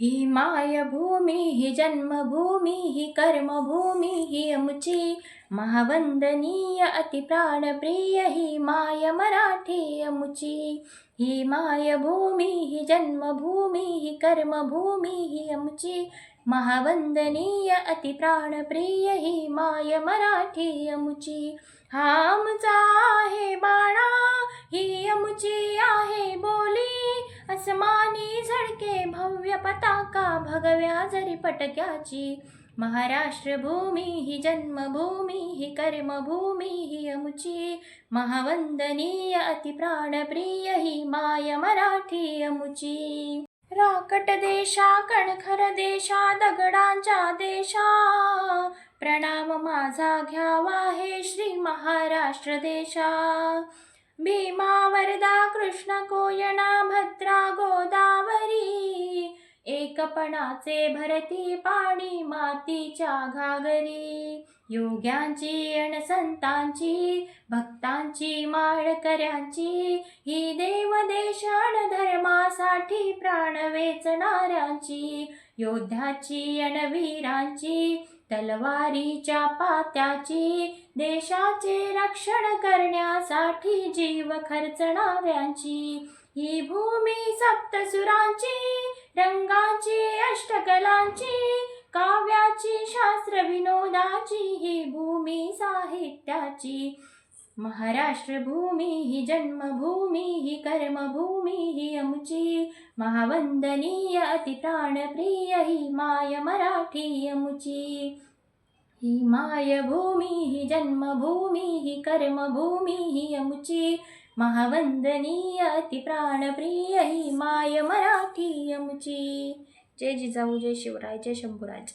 ही मायभूमी ही जन्मभूमी ही कर्मभूमी ही अमुची महावंदनीय अतिप्राणप्रिय ही माय मराठी अमुची ही मायभूमी ही जन्मभूमी ही कर्मभूमी ही अमुची महावंदनीय अतिप्राणप्रिय ही माय मराठी अमुची हा आमचा आहे बाणा ही अमुची आहे बोली अस्मानी फडके भव्य पताका भगव्या जरी पटक्याची. महाराष्ट्र भूमी ही जन्मभूमी ही कर्मभूमी ही अमुची. महावंदनीय अतिप्राणप्रिय ही माय मराठी अमुची. राकट देशा कणखर देशा दगडांच्या देशा. प्रणाम माझा घ्यावा हे श्री महाराष्ट्र देशा. भीमा वरदा कृष्ण कोयना भद्रा एकपणाचे भरती पाणी मातीच्या घागरी. योग्यांची अण संतांची भक्तांची माळकऱ्यांची ही देवदेशाण धर्मासाठी प्राण वेचणाऱ्यांची योद्ध्याची अण वीरांची तलवारीच्या पात्याची देशाचे रक्षण करण्यासाठी जीव खर्चणाऱ्यांची ही भूमी सप्तसुरांची रंगाची अष्टकलांची काव्याची शास्त्र विनोदाची ही भूमी साहित्याची. महाराष्ट्र भूमी ही जन्मभूमी ही कर्मभूमी ही अमुची महावंदनीय अतिप्राणप्रिय ही माय मराठी अमुची ही माय भूमी ही जन्मभूमी ही कर्मभूमी ही अमुची महावंदनीय अतिप्राणप्रिय ही माय मराठी अमुची जय जिजाऊ जय शिवराय जय शंभूराज.